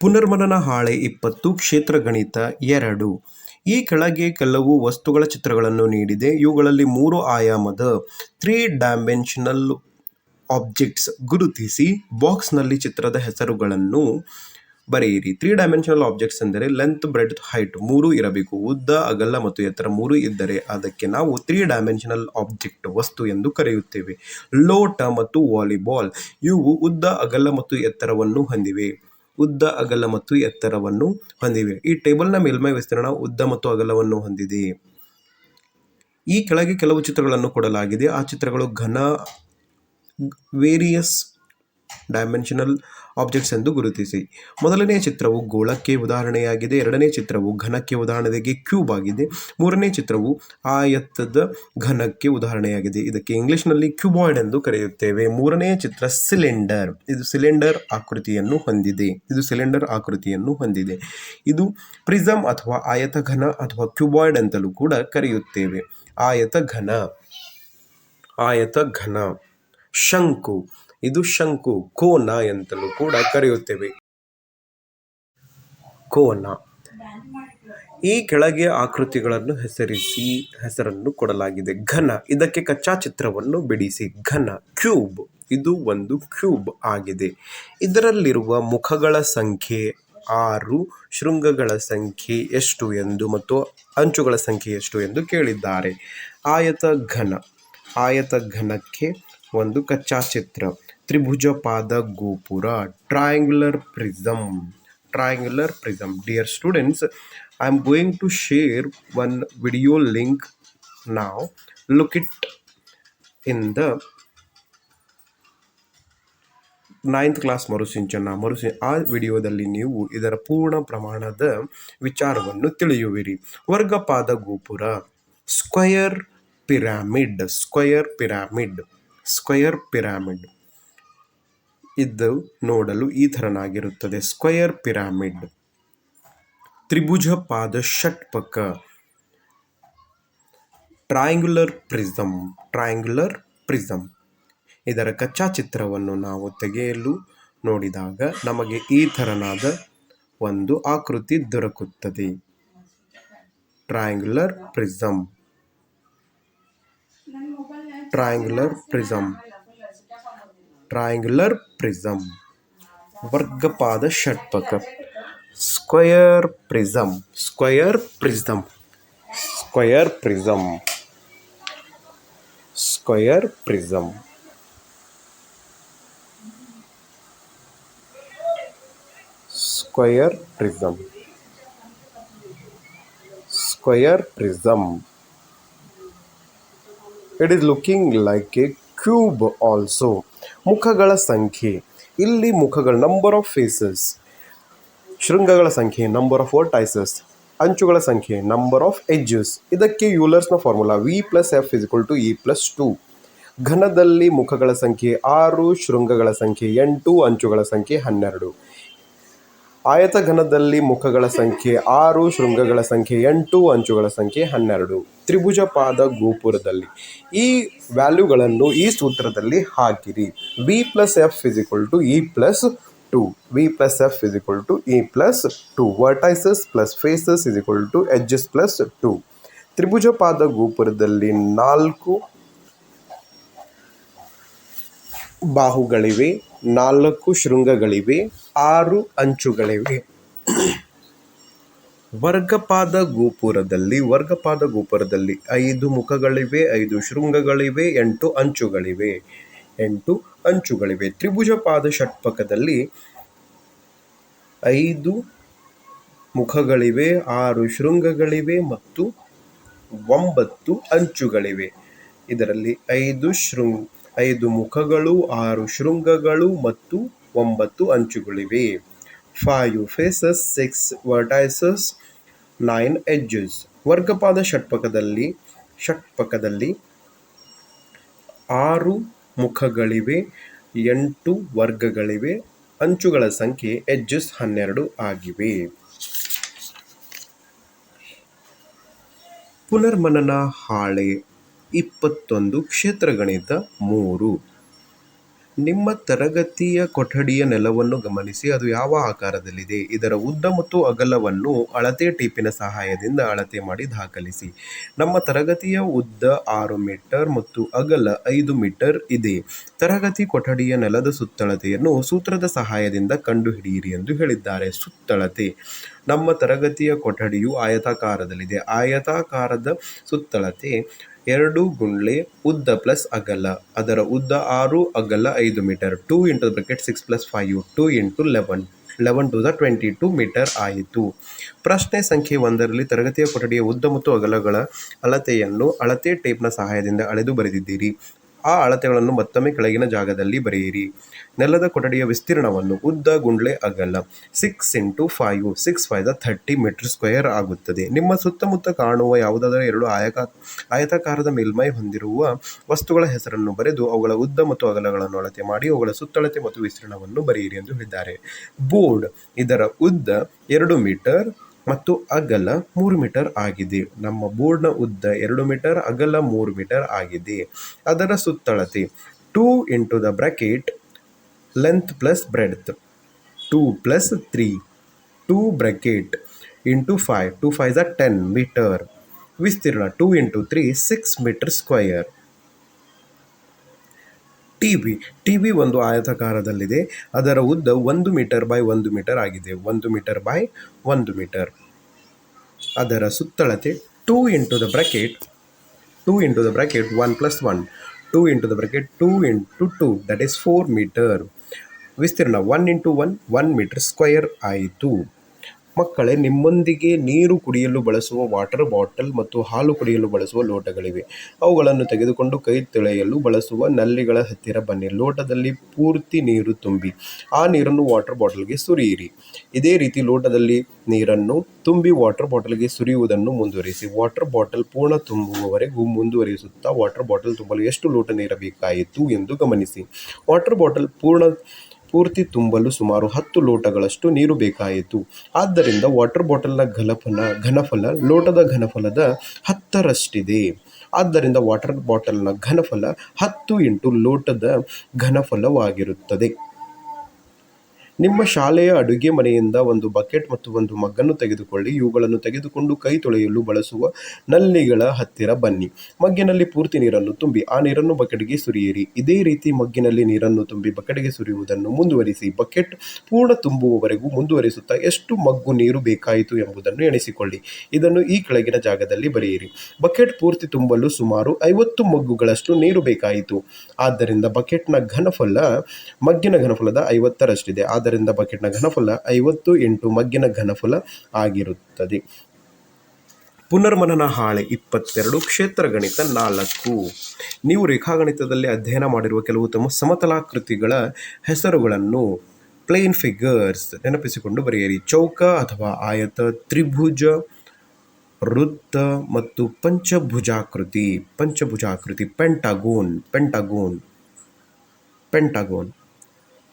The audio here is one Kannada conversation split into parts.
ಪುನರ್ಮನನ ಹಾಳೆ ಇಪ್ಪತ್ತು, ಕ್ಷೇತ್ರ ಗಣಿತ ಎರಡು. ಈ ಕೆಳಗೆ ಕೆಲವು ವಸ್ತುಗಳ ಚಿತ್ರಗಳನ್ನು ನೀಡಿದೆ. ಇವುಗಳಲ್ಲಿ ಮೂರು ಆಯಾಮದ ತ್ರೀ ಡೈಮೆನ್ಷನಲ್ ಆಬ್ಜೆಕ್ಟ್ಸ್ ಗುರುತಿಸಿ ಬಾಕ್ಸ್ನಲ್ಲಿ ಚಿತ್ರದ ಹೆಸರುಗಳನ್ನು ಬರೆಯಿರಿ. ತ್ರೀ ಡೈಮೆನ್ಷನಲ್ ಆಬ್ಜೆಕ್ಟ್ಸ್ ಎಂದರೆ ಲೆಂತ್ ಬ್ರೆಡ್ ಹೈಟ್ ಮೂರು ಇರಬೇಕು. ಉದ್ದ, ಅಗಲ ಮತ್ತು ಎತ್ತರ ಮೂರು ಇದ್ದರೆ ಅದಕ್ಕೆ ನಾವು ತ್ರೀ ಡೈಮೆನ್ಷನಲ್ ಆಬ್ಜೆಕ್ಟ್ ವಸ್ತು ಎಂದು ಕರೆಯುತ್ತೇವೆ. ಲೋಟ ಮತ್ತು ವಾಲಿಬಾಲ್ ಇವು ಉದ್ದ, ಅಗಲ ಮತ್ತು ಎತ್ತರವನ್ನು ಹೊಂದಿವೆ. ಉದ್ದ ಅಗಲ ಮತ್ತು ಎತ್ತರವನ್ನು ಹೊಂದಿವೆ. ಈ ಟೇಬಲ್ನ ಮೇಲ್ಮೈ ವಿಸ್ತೀರ್ಣ ಉದ್ದ ಮತ್ತು ಅಗಲವನ್ನು ಹೊಂದಿದೆ. ಈ ಕೆಳಗೆ ಕೆಲವು ಚಿತ್ರಗಳನ್ನು ಕೊಡಲಾಗಿದೆ. ಆ ಚಿತ್ರಗಳು ಘನ ವೇರಿಯಸ್, ಡೈಮೆನ್ಷನಲ್ ಆಬ್ಜೆಕ್ಟ್ಸ್ ಎಂದು ಗುರುತಿಸಿ. ಮೊದಲನೇ ಚಿತ್ರವು ಗೋಳಕ್ಕೆ ಉದಾಹರಣೆಯಾಗಿದೆ, ಎರಡನೇ ಚಿತ್ರವು ಘನಕ್ಕೆ ಉದಾಹರಣೆಗೆ ಕ್ಯೂಬ್ ಆಗಿದೆ, ಮೂರನೇ ಚಿತ್ರವು ಆಯತದ ಘನಕ್ಕೆ ಉದಾಹರಣೆಯಾಗಿದೆ. ಇದಕ್ಕೆ ಇಂಗ್ಲಿಷ್ನಲ್ಲಿ ಕ್ಯೂಬಾಯ್ಡ್ ಎಂದು ಕರೆಯುತ್ತೇವೆ. ಮೂರನೆಯ ಚಿತ್ರ ಸಿಲಿಂಡರ್ ಇದು ಸಿಲಿಂಡರ್ ಆಕೃತಿಯನ್ನು ಹೊಂದಿದೆ. ಇದು ಸಿಲಿಂಡರ್ ಆಕೃತಿಯನ್ನು ಹೊಂದಿದೆ. ಇದು ಪ್ರಿಸಮ್ ಅಥವಾ ಆಯತ ಘನ ಅಥವಾ ಕ್ಯೂಬಾಯ್ಡ್ ಅಂತಲೂ ಕೂಡ ಕರೆಯುತ್ತೇವೆ. ಆಯತ ಘನ ಆಯತ ಘನ ಶಂಕು. ಇದು ಶಂಕು, ಕೋನ ಎಂತಲೂ ಕೂಡ ಕರೆಯುತ್ತೇವೆ. ಕೋನ. ಈ ಕೆಳಗೆ ಆಕೃತಿಗಳನ್ನು ಹೆಸರಿಸಿ, ಹೆಸರನ್ನು ಕೊಡಲಾಗಿದೆ. ಘನ. ಇದಕ್ಕೆ ಕಚ್ಚಾ ಚಿತ್ರವನ್ನು ಬಿಡಿಸಿ. ಘನ. ಕ್ಯೂಬ್. ಇದು ಒಂದು ಕ್ಯೂಬ್ ಆಗಿದೆ. ಇದರಲ್ಲಿರುವ ಮುಖಗಳ ಸಂಖ್ಯೆ ಆರು, ಶೃಂಗಗಳ ಸಂಖ್ಯೆ ಎಷ್ಟು ಎಂದು ಮತ್ತು ಅಂಚುಗಳ ಸಂಖ್ಯೆ ಎಷ್ಟು ಎಂದು ಕೇಳಿದ್ದಾರೆ. ಆಯತ ಘನ. ಆಯತ ಘನಕ್ಕೆ ಒಂದು ಕಚ್ಚಾ ಚಿತ್ರ ತ್ರಿಭುಜ ಪಾದ ಗೋಪುರ triangular prism triangular prism dear students I am going to share one video link ನಾವು look it in the ninth class Marusinchana ಮರುಸಿ ಆ ವಿಡಿಯೋದಲ್ಲಿ ನೀವು ಇದರ ಪೂರ್ಣ ಪ್ರಮಾಣದ ವಿಚಾರವನ್ನು ತಿಳಿಯುವಿರಿ. ವರ್ಗಪಾದ ಗೋಪುರ square pyramid square pyramid square pyramid ಇದು ನೋಡಲು ಈ ಥರನಾಗಿರುತ್ತದೆ. Square pyramid. ತ್ರಿಭುಜ ಪಾದ ಷಟ್ಪಕ. ಟ್ರಯಾಂಗ್ಯುಲರ್ ಪ್ರಿಸಮ್ ಟ್ರಯಾಂಗ್ಯುಲರ್ ಪ್ರಿಸಮ್ ಇದರ ಕಚ್ಚಾ ಚಿತ್ರವನ್ನು ನಾವು ತೆಗೆಯಲು ನೋಡಿದಾಗ ನಮಗೆ ಈ ಥರನಾದ ಒಂದು ಆಕೃತಿ ದೊರಕುತ್ತದೆ. Triangular prism triangular prism triangular prism vargapada shatpaka square prism square prism square prism square prism. Square prism. Square prism. It is looking like a cube also. ಮುಖಗಳ ಸಂಖ್ಯೆ. ಇಲ್ಲಿ ಮುಖಗಳ ನಂಬರ್ ಆಫ್ ಫೇಸಸ್ ಶೃಂಗಗಳ ಸಂಖ್ಯೆ ನಂಬರ್ ಆಫ್ ವರ್ಟೈಸಸ್ ಅಂಚುಗಳ ಸಂಖ್ಯೆ ನಂಬರ್ ಆಫ್ ಎಡ್ಜಸ್ ಇದಕ್ಕೆ ಯೂಲರ್ಸ್ನ formula V plus F is equal to E plus two ಘನದಲ್ಲಿ ಮುಖಗಳ ಸಂಖ್ಯೆ ಆರು, ಶೃಂಗಗಳ ಸಂಖ್ಯೆ ಎಂಟು, ಅಂಚುಗಳ ಸಂಖ್ಯೆ ಹನ್ನೆರಡು. ಆಯತ ಘನದಲ್ಲಿ ಮುಖಗಳ ಸಂಖ್ಯೆ ಆರು, ಶೃಂಗಗಳ ಸಂಖ್ಯೆ ಎಂಟು, ಅಂಚುಗಳ ಸಂಖ್ಯೆ ಹನ್ನೆರಡು. ತ್ರಿಭುಜ ಪಾದ ಗೋಪುರದಲ್ಲಿ. ಈ ವ್ಯಾಲ್ಯೂಗಳನ್ನು ಈ ಸೂತ್ರದಲ್ಲಿ ಹಾಕಿರಿ. V plus F is equal to E plus two V plus F is equal to E plus two vertices plus faces is to edges plus two ತ್ರಿಭುಜ ಪಾದ ಗೋಪುರದಲ್ಲಿ ನಾಲ್ಕು ಬಾಹುಗಳಿವೆ, ನಾಲ್ಕು ಶೃಂಗಗಳಿವೆ, ಆರು ಅಂಚುಗಳಿವೆ. ವರ್ಗಪಾದ ಗೋಪುರದಲ್ಲಿ ವರ್ಗಪಾದ ಗೋಪುರದಲ್ಲಿ ಐದು ಮುಖಗಳಿವೆ, ಐದು ಶೃಂಗಗಳಿವೆ, ಎಂಟು ಅಂಚುಗಳಿವೆ. ಎಂಟು ಅಂಚುಗಳಿವೆ. ತ್ರಿಭುಜಪಾದ ಷಟ್ಪಕದಲ್ಲಿ ಐದು ಮುಖಗಳಿವೆ, ಆರು ಶೃಂಗಗಳಿವೆ ಮತ್ತು ಒಂಬತ್ತು ಅಂಚುಗಳಿವೆ. ಇದರಲ್ಲಿ ಐದು ಶೃಂಗ ಐದು ಮುಖಗಳು, ಆರು ಶೃಂಗಗಳು ಮತ್ತು ಒಂಬತ್ತು ಅಂಚುಗಳಿವೆ. Five faces six vertices nine edges ವರ್ಗಪಾದ ಷಟ್ಪಕದಲ್ಲಿ ಷಟ್ಪಕದಲ್ಲಿ ಆರು ಮುಖಗಳಿವೆ, ಎಂಟು ವರ್ಗಗಳಿವೆ, ಅಂಚುಗಳ ಸಂಖ್ಯೆ ಎಜ್ಜಸ್ ಹನ್ನೆರಡು ಆಗಿವೆ. ಪುನರ್ಮನನ ಹಾಳೆ. ಇಪ್ಪತ್ತೊಂದು ಕ್ಷೇತ್ರಗಣಿತ ಮೂರು. ನಿಮ್ಮ ತರಗತಿಯ ಕೊಠಡಿಯ ನೆಲವನ್ನು ಗಮನಿಸಿ, ಅದು ಯಾವ ಆಕಾರದಲ್ಲಿದೆ? ಇದರ ಉದ್ದ ಮತ್ತು ಅಗಲವನ್ನು ಅಳತೆ ಟೇಪಿನ ಸಹಾಯದಿಂದ ಅಳತೆ ಮಾಡಿ ದಾಖಲಿಸಿ. ನಮ್ಮ ತರಗತಿಯ ಉದ್ದ ಆರು ಮೀಟರ್ ಮತ್ತು ಅಗಲ ಐದು ಮೀಟರ್ ಇದೆ. ತರಗತಿ ಕೊಠಡಿಯ ನೆಲದ ಸುತ್ತಳತೆಯನ್ನು ಸೂತ್ರದ ಸಹಾಯದಿಂದ ಕಂಡುಹಿಡಿಯಿರಿ ಎಂದು ಹೇಳಿದ್ದಾರೆ. ಸುತ್ತಳತೆ. ನಮ್ಮ ತರಗತಿಯ ಕೊಠಡಿಯು ಆಯತಾಕಾರದಲ್ಲಿದೆ. ಆಯತಾಕಾರದ ಸುತ್ತಳತೆ ಎರಡು ಗುಂಡ್ಲೆ ಉದ್ದ ಪ್ಲಸ್ ಅಗಲ. ಅದರ ಉದ್ದ ಆರು, ಅಗಲ ಐದು metre two into bracket six plus five two into eleven eleven two the twenty two metre ಆಯಿತು. ಪ್ರಶ್ನೆ ಸಂಖ್ಯೆ ಒಂದರಲ್ಲಿ ತರಗತಿಯ ಕೊಠಡಿಯ ಉದ್ದ ಮತ್ತು ಅಗಲಗಳ ಅಳತೆಯನ್ನು ಅಳತೆ ಟೇಪ್ನ ಸಹಾಯದಿಂದ ಅಳೆದು ಬರೆದಿದ್ದೀರಿ. ಆ ಅಳತೆಗಳನ್ನು ಮತ್ತೊಮ್ಮೆ ಕೆಳಗಿನ ಜಾಗದಲ್ಲಿ ಬರೆಯಿರಿ. ನೆಲದ ಕೊಠಡಿಯ ವಿಸ್ತೀರ್ಣವನ್ನು ಉದ್ದ ಗುಂಡ್ಲೆ ಅಗಲ. Six into five six five the thirty metre square ಆಗುತ್ತದೆ. ನಿಮ್ಮ ಸುತ್ತಮುತ್ತ ಕಾಣುವ ಯಾವುದಾದರೂ ಎರಡು ಆಯಕ ಆಯತಾಕಾರದ ಮೇಲ್ಮೈ ಹೊಂದಿರುವ ವಸ್ತುಗಳ ಹೆಸರನ್ನು ಬರೆದು ಅವುಗಳ ಉದ್ದ ಮತ್ತು ಅಗಲಗಳನ್ನು ಅಳತೆ ಮಾಡಿ ಅವುಗಳ ಸುತ್ತಳತೆ ಮತ್ತು ವಿಸ್ತೀರ್ಣವನ್ನು ಬರೆಯಿರಿ ಎಂದು ಹೇಳಿದ್ದಾರೆ. ಬೋರ್ಡ್ ಇದರ ಉದ್ದ ಎರಡು ಮೀಟರ್ ಮತ್ತು ಅಗಲ ಮೂರು ಮೀಟರ್ ಆಗಿದೆ. ನಮ್ಮ ಬೋರ್ಡ್ನ ಉದ್ದ ಎರಡು ಮೀಟರ್, ಅಗಲ ಮೂರು ಮೀಟರ್ ಆಗಿದೆ. ಅದರ ಸುತ್ತಳತೆ two into the bracket, length plus breadth. Two plus three, two bracket into five. Two five the ten metre. ವಿಸ್ತೀರ್ಣ two into three, six metre square T V T V ಒಂದು ಆಯತಕಾರದಲ್ಲಿದೆ. ಅದರ ಉದ್ದ ಒಂದು ಮೀಟರ್ ಬೈ ಒಂದು ಮೀಟರ್ ಆಗಿದೆ. ಒಂದು ಮೀಟರ್ ಬೈ ಒಂದು ಮೀಟರ್. ಅದರ ಸುತ್ತಳತೆ two into the bracket two into the bracket one plus one two into the bracket two into two that is four metre ವಿಸ್ತೀರ್ಣ one into one one metre square ಆಯಿತು. ಮಕ್ಕಳೇ, ನಿಮ್ಮೊಂದಿಗೆ ನೀರು ಕುಡಿಯಲು ಬಳಸುವ ವಾಟರ್ ಬಾಟಲ್ ಮತ್ತು ಹಾಲು ಕುಡಿಯಲು ಬಳಸುವ ಲೋಟಗಳಿವೆ. ಅವುಗಳನ್ನು ತೆಗೆದುಕೊಂಡು ಕೈ ತೊಳೆಯಲು ಬಳಸುವ ನಲ್ಲಿಗಳ ಹತ್ತಿರ ಬನ್ನಿ. ಲೋಟದಲ್ಲಿ ಪೂರ್ತಿ ನೀರು ತುಂಬಿ, ಆ ನೀರನ್ನು ವಾಟರ್ ಬಾಟಲ್ಗೆ ಸುರಿಯಿರಿ. ಇದೇ ರೀತಿ ಲೋಟದಲ್ಲಿ ನೀರನ್ನು ತುಂಬಿ ವಾಟರ್ ಬಾಟಲ್ಗೆ ಸುರಿಯುವುದನ್ನು ಮುಂದುವರಿಸಿ. ವಾಟರ್ ಬಾಟಲ್ ಪೂರ್ಣ ತುಂಬುವವರೆಗೂ ಮುಂದುವರಿಸುತ್ತಾ ವಾಟರ್ ಬಾಟಲ್ ತುಂಬಲು ಎಷ್ಟು ಲೋಟ ನೀರಬೇಕಾಯಿತು ಎಂದು ಗಮನಿಸಿ. ವಾಟರ್ ಬಾಟಲ್ ಪೂರ್ಣ ಪೂರ್ತಿ ತುಂಬಲು ಸುಮಾರು ಹತ್ತು ಲೋಟಗಳಷ್ಟು ನೀರು ಬೇಕಾಯಿತು. ಆದ್ದರಿಂದ ವಾಟರ್ ಬಾಟಲ್ನ ಘನಫಲ ಘನಫಲ, ಲೋಟದ ಘನಫಲದ ಹತ್ತರಷ್ಟಿದೆ. ಆದ್ದರಿಂದ ವಾಟರ್ ಬಾಟಲ್ನ ಘನಫಲ ಹತ್ತು ಇಂಟು ಲೋಟದ ಘನಫಲವಾಗಿರುತ್ತದೆ. ನಿಮ್ಮ ಶಾಲೆಯ ಅಡುಗೆ ಮನೆಯಿಂದ ಒಂದು ಬಕೆಟ್ ಮತ್ತು ಒಂದು ಮಗ್ಗನ್ನು ತೆಗೆದುಕೊಳ್ಳಿ. ಇವುಗಳನ್ನು ತೆಗೆದುಕೊಂಡು ಕೈ ತೊಳೆಯಲು ಬಳಸುವ ನಲ್ಲಿಗಳ ಹತ್ತಿರ ಬನ್ನಿ. ಮಗ್ಗಿನಲ್ಲಿ ಪೂರ್ತಿ ನೀರನ್ನು ತುಂಬಿ, ಆ ನೀರನ್ನು ಬಕೆಟ್ಗೆ ಸುರಿಯಿರಿ. ಇದೇ ರೀತಿ ಮಗ್ಗಿನಲ್ಲಿ ನೀರನ್ನು ತುಂಬಿ ಬಕೆಟ್ಗೆ ಸುರಿಯುವುದನ್ನು ಮುಂದುವರಿಸಿ. ಬಕೆಟ್ ಪೂರ್ಣ ತುಂಬುವವರೆಗೂ ಮುಂದುವರಿಸುತ್ತಾ ಎಷ್ಟು ಮಗ್ಗು ನೀರು ಬೇಕಾಯಿತು ಎಂಬುದನ್ನು ಎಣಿಸಿಕೊಳ್ಳಿ. ಇದನ್ನು ಈ ಕೆಳಗಿನ ಜಾಗದಲ್ಲಿ ಬರೆಯಿರಿ. ಬಕೆಟ್ ಪೂರ್ತಿ ತುಂಬಲು ಸುಮಾರು ಐವತ್ತು ಮಗ್ಗುಗಳಷ್ಟು ನೀರು ಬೇಕಾಯಿತು. ಆದ್ದರಿಂದ ಬಕೆಟ್ನ ಘನಫಲ ಮಗ್ಗಿನ ಘನಫಲದ ಐವತ್ತರಷ್ಟಿದೆ. ಆದ್ದರಿಂದ ಬಕೆಟ್ನ ಘನಫಲ ಐವತ್ತು ಎಂಟು ಮಗ್ಗಿನ ಘನಫಲ ಆಗಿರುತ್ತದೆ. ಪುನರ್ಮನನ ಹಾಳೆ ಇಪ್ಪತ್ತೆರಡು, ಕ್ಷೇತ್ರ ಗಣಿತ ನಾಲ್ಕು. ನೀವು ರೇಖಾಗಣಿತದಲ್ಲಿ ಅಧ್ಯಯನ ಮಾಡಿರುವ ಕೆಲವು ತಮ್ಮ ಸಮತಲಾಕೃತಿಗಳ ಹೆಸರುಗಳನ್ನು ಪ್ಲೇನ್ ಫಿಗರ್ಸ್ ನೆನಪಿಸಿಕೊಂಡು ಬರೆಯಿರಿ. ಚೌಕ ಅಥವಾ ಆಯತ, ತ್ರಿಭುಜ, ವೃತ್ತ ಮತ್ತು ಪಂಚಭುಜಾಕೃತಿ. ಪಂಚಭುಜಾಕೃತಿ ಪೆಂಟಗೋನ್ ಪೆಂಟಗೋನ್ ಪೆಂಟಗೋನ್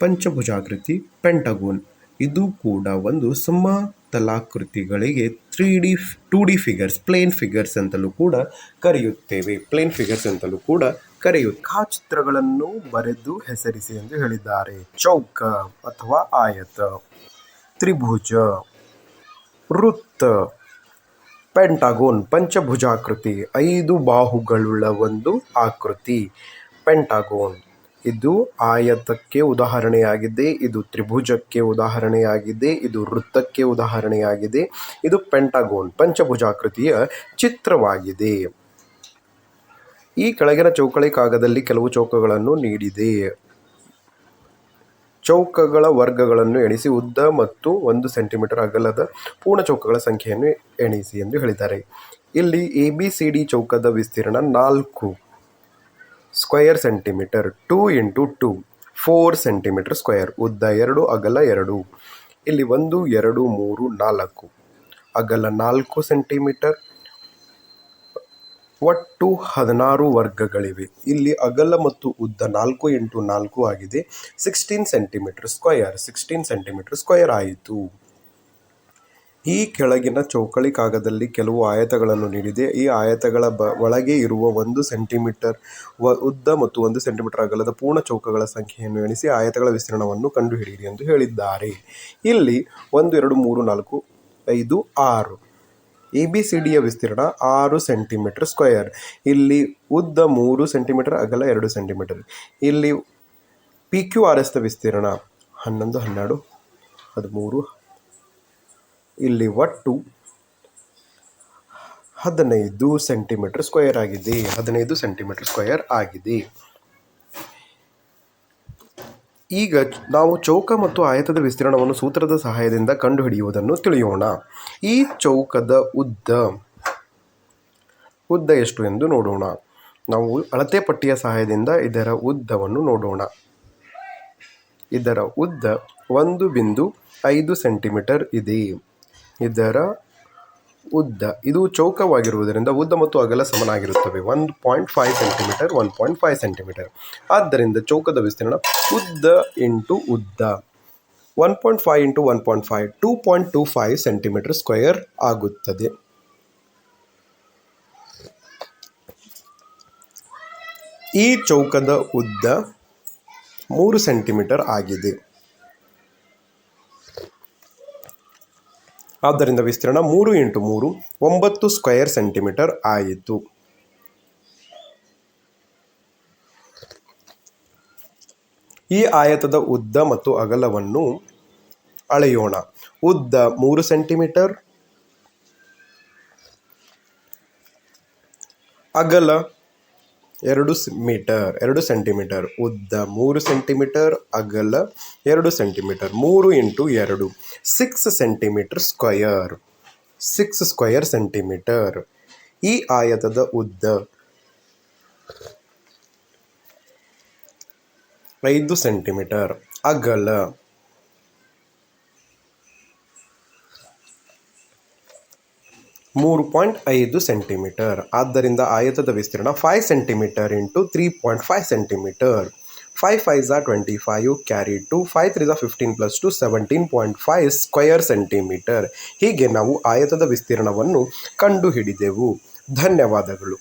ಪಂಚಭುಜಾಕೃತಿ, ಪೆಂಟಗೋನ್. ಇದು ಕೂಡ ಒಂದು ಸಮತಲಾಕೃತಿಗಳಿಗೆ three D two D figures plane figures ಅಂತಲೂ ಕೂಡ ಕರೆಯುತ್ತೇವೆ. ಪ್ಲೇನ್ ಫಿಗರ್ಸ್ ಅಂತಲೂ ಕೂಡ ಕರೆಯು ಚಿತ್ರಗಳನ್ನು ಬರೆದು ಹೆಸರಿಸಿ ಎಂದು ಹೇಳಿದ್ದಾರೆ. ಚೌಕ ಅಥವಾ ಆಯತ, ತ್ರಿಭುಜ, ವೃತ್ತ, ಪೆಂಟಾಗೋನ್, ಪಂಚಭುಜಾಕೃತಿ, ಐದು ಬಾಹುಗಳುಳ್ಳ ಒಂದು ಆಕೃತಿ, ಪೆಂಟಗೋನ್. ಇದು ಆಯತಕ್ಕೆ ಉದಾಹರಣೆಯಾಗಿದೆ, ಇದು ತ್ರಿಭುಜಕ್ಕೆ ಉದಾಹರಣೆಯಾಗಿದೆ, ಇದು ವೃತ್ತಕ್ಕೆ ಉದಾಹರಣೆಯಾಗಿದೆ, ಇದು ಪೆಂಟಗೋನ್, ಪಂಚಭುಜಾಕೃತಿಯ ಚಿತ್ರವಾಗಿದೆ. ಈ ಕೆಳಗಿನ ಚೌಕಳಿ ಕಾಗದಲ್ಲಿ ಕೆಲವು ಚೌಕಗಳನ್ನು ನೀಡಿದೆ. ಚೌಕಗಳ ವರ್ಗಗಳನ್ನು ಎಣಿಸಿ ಉದ್ದ ಮತ್ತು ಒಂದು ಸೆಂಟಿಮೀಟರ್ ಅಗಲದ ಪೂರ್ಣ ಚೌಕಗಳ ಸಂಖ್ಯೆಯನ್ನು ಎಣಿಸಿ ಎಂದು ಹೇಳಿದ್ದಾರೆ. ಇಲ್ಲಿ ಎ ಬಿ ಸಿ ಡಿ ಚೌಕದ ವಿಸ್ತೀರ್ಣ ನಾಲ್ಕು. Square centimetre two into two, four centimetre square ಉದ್ದ ಎರಡು, ಅಗಲ ಎರಡು. ಇಲ್ಲಿ ಒಂದು, ಎರಡು, ಮೂರು, ನಾಲ್ಕು. ಅಗಲ ನಾಲ್ಕು ಸೆಂಟಿಮೀಟರ್. ಒಟ್ಟು ಹದಿನಾರು ವರ್ಗಗಳಿವೆ. ಇಲ್ಲಿ ಅಗಲ ಮತ್ತು ಉದ್ದ ನಾಲ್ಕು ಇಂಟು ನಾಲ್ಕು ಆಗಿದೆ. Sixteen centimetre square sixteen centimetre square ಆಯಿತು. ಈ ಕೆಳಗಿನ ಚೌಕಳಿ ಕಾಗದಲ್ಲಿ ಕೆಲವು ಆಯತಗಳನ್ನು ನೀಡಿದೆ. ಈ ಆಯತಗಳ ಬ, ಒಳಗೆ ಇರುವ ಒಂದು ಸೆಂಟಿಮೀಟರ್ ವ, ಉದ್ದ ಮತ್ತು ಒಂದು ಸೆಂಟಿಮೀಟರ್ ಅಗಲದ ಪೂರ್ಣ ಚೌಕಗಳ ಸಂಖ್ಯೆಯನ್ನು ಎಣಿಸಿ ಆಯತಗಳ ವಿಸ್ತೀರ್ಣವನ್ನು ಕಂಡುಹಿಡಿಯಿರಿ ಎಂದು ಹೇಳಿದ್ದಾರೆ. ಇಲ್ಲಿ ಒಂದು, ಎರಡು, ಮೂರು, ನಾಲ್ಕು, ಐದು, ಆರು. ಎ ಬಿ ಸಿ ಡಿಯ ವಿಸ್ತೀರ್ಣ ಆರು ಸೆಂಟಿಮೀಟರ್ ಸ್ಕ್ವಯರ್ ಇಲ್ಲಿ ಉದ್ದ ಮೂರು ಸೆಂಟಿಮೀಟರ್, ಅಗಲ ಎರಡು ಸೆಂಟಿಮೀಟರ್. ಇಲ್ಲಿ ಪಿ ಕ್ಯೂ ಆರ್ ಎಸ್ನ ವಿಸ್ತೀರ್ಣ ಹನ್ನೊಂದು, ಹನ್ನೆರಡು, ಹದಿಮೂರು ಇಲ್ಲಿ ಒಟ್ಟು ಹದಿನೈದು ಸೆಂಟಿಮೀಟರ್ ಸ್ಕ್ವೇರ್ ಆಗಿದೆ. ಹದಿನೈದು ಸೆಂಟಿಮೀಟರ್ ಸ್ಕ್ವೇರ್ ಆಗಿದೆ. ಈಗ ನಾವು ಚೌಕ ಮತ್ತು ಆಯತದ ವಿಸ್ತೀರ್ಣವನ್ನು ಸೂತ್ರದ ಸಹಾಯದಿಂದ ಕಂಡುಹಿಡಿಯುವುದನ್ನು ತಿಳಿಯೋಣ. ಈ ಚೌಕದ ಉದ್ದ ಉದ್ದ ಎಷ್ಟು ಎಂದು ನೋಡೋಣ. ನಾವು ಅಳತೆ ಪಟ್ಟಿಯ ಸಹಾಯದಿಂದ ಇದರ ಉದ್ದವನ್ನು ನೋಡೋಣ. ಇದರ ಉದ್ದ ಒಂದು ಬಿಂದು ಐದು ಸೆಂಟಿಮೀಟರ್ ಇದೆ. ಇದರ ಉದ್ದ, ಇದು ಚೌಕವಾಗಿರುವುದರಿಂದ ಉದ್ದ ಮತ್ತು ಅಗಲ ಸಮನಾಗಿರುತ್ತವೆ. ಒಂದು point five centimetre one point five centimetre ಆದ್ದರಿಂದ ಚೌಕದ ವಿಸ್ತೀರ್ಣ ಉದ್ದ ಇಂಟು ಉದ್ದ. One point five into one point five two point two five centimetre square ಆಗುತ್ತದೆ. ಈ ಚೌಕದ ಉದ್ದ ಮೂರು ಸೆಂಟಿಮೀಟರ್ ಆಗಿದೆ. ಆದ್ದರಿಂದ ವಿಸ್ತೀರ್ಣ ಮೂರು ಇಂಟು ಮೂರು, ಒಂಬತ್ತು ಸ್ಕ್ವೇರ್ ಸೆಂಟಿಮೀಟರ್ ಆಯಿತು. ಈ ಆಯತದ ಉದ್ದ ಮತ್ತು ಅಗಲವನ್ನು ಅಳೆಯೋಣ. ಉದ್ದ ಮೂರು ಸೆಂಟಿಮೀಟರ್, ಅಗಲ ಎರಡು ಮೀಟರ್, ಎರಡು ಸೆಂಟಿಮೀಟರ್. ಉದ್ದ ಮೂರು ಸೆಂಟಿಮೀಟರ್, ಅಗಲ ಎರಡು ಸೆಂಟಿಮೀಟರ್. ಮೂರು ಇಂಟು ಎರಡು. Six centimetre square. Six square centimetre. ಈ ಆಯತದ ಉದ್ದ ಐದು ಸೆಂಟಿಮೀಟರ್. ಅಗಲ ಮೂರು ಪಾಯಿಂಟ್ ಐದು ಸೆಂಟಿಮೀಟರ್. ಆದ್ದರಿಂದ ಆಯತದ ವಿಸ್ತೀರ್ಣ five centimetre into three point five centimetre. Five five Jha twenty five carry two five three Jha fifteen plus two seventeen point five square centimetre ಹೀಗೆ ನಾವು ಆಯತದ ವಿಸ್ತೀರ್ಣವನ್ನು ಕಂಡುಹಿಡಿದೆವು. ಧನ್ಯವಾದಗಳು.